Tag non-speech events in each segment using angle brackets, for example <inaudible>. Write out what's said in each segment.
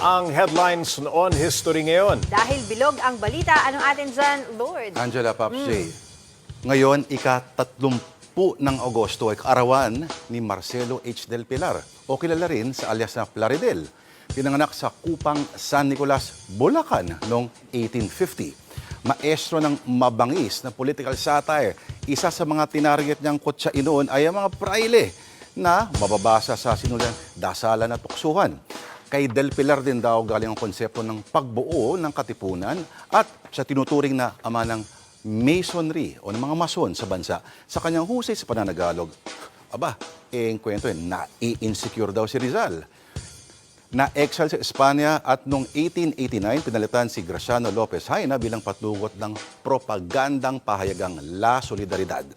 ang headlines on history ngayon. Dahil bilog ang balita, anong atin dyan, Lord? Angela Pops J. Ngayon, ika-30 ng Agosto ay kaarawan ni Marcelo H. Del Pilar o kilala rin sa alias na Plaridel. Pinanganak sa Kupang San Nicolas, Bulacan noong 1850. Maestro ng mabangis na political satire. Isa sa mga tinarget niyang kutsa noon ay ang mga praile na mababasa sa sinulan dasalan at tuksuhan. Kay Del Pilar din daw galing ang konsepto ng pagbuo ng katipunan at siya tinuturing na ama ng masonry o ng mga mason sa bansa. Sa kanyang husay sa pananagalog, aba, eh, ang kwento yun, na-insecure daw si Rizal. Na-exile sa Espanya at noong 1889, pinalitan si Graciano Lopez Haina bilang patugot ng propagandang pahayagang La Solidaridad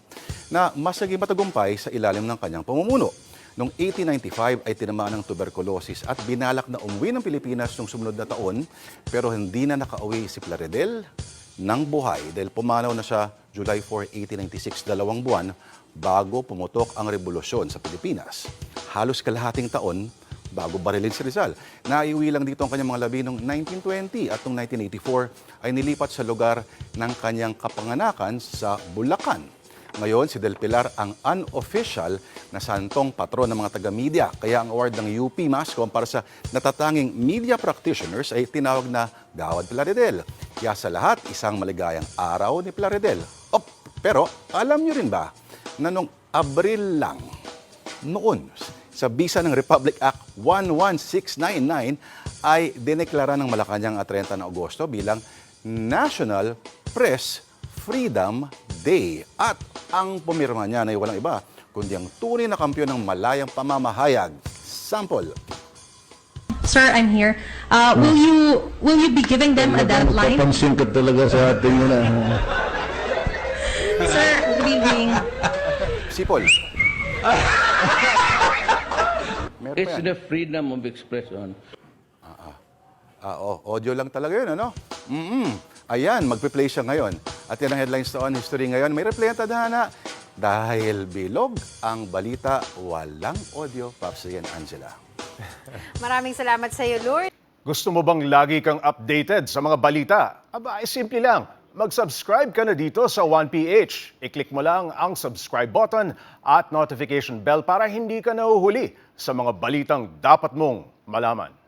na mas matagumpay sa ilalim ng kanyang pamumuno. Noong 1895 ay tinamaan ng tuberculosis at binalak na umuwi ng Pilipinas noong sumunod na taon pero hindi na nakauwi si Plaridel ng buhay dahil pumanaw na siya July 4, 1896, dalawang buwan bago pumutok ang revolusyon sa Pilipinas. Halos kalahating taon bago barilin si Rizal. Naiuwi lang dito ang kanyang mga labi noong 1920 at noong 1984 ay nilipat sa lugar ng kanyang kapanganakan sa Bulacan. Ngayon, si Del Pilar ang unofficial na santong patron ng mga taga-media. Kaya ang award ng UP Mascom para sa natatanging media practitioners ay tinawag na Gawad Plaridel. Kaya sa lahat, isang maligayang araw ni Plaridel. Oh, pero alam niyo rin ba na noong Abril lang, noon, sa bisa ng Republic Act 11699 ay dineklara ng Malacanang at 30 ng Agosto bilang National Press Freedom Day. At ang pumirma niya ay walang iba, kundi ang tunay na kampiyon ng malayang pamamahayag. Sample. Sir, I'm here. Uh, will you will you be giving them a deadline? Papansin ka talaga sa ating yun. ah. <laughs> Sir, good evening. Sipol. <laughs> Meron pa It's yan. the freedom of expression. Ah, oh, audio lang talaga yun, ano? mm Ayan, magpe-play siya ngayon. At yan ang headlines to on history ngayon. May replay ang tadhana. Dahil bilog ang balita, walang audio. Yan, Angela. <laughs> Maraming salamat sa iyo, Lord. Gusto mo bang lagi kang updated sa mga balita? Aba, ay simple lang. Mag-subscribe ka na dito sa 1PH. I-click mo lang ang subscribe button at notification bell para hindi ka nahuhuli sa mga balitang dapat mong malaman.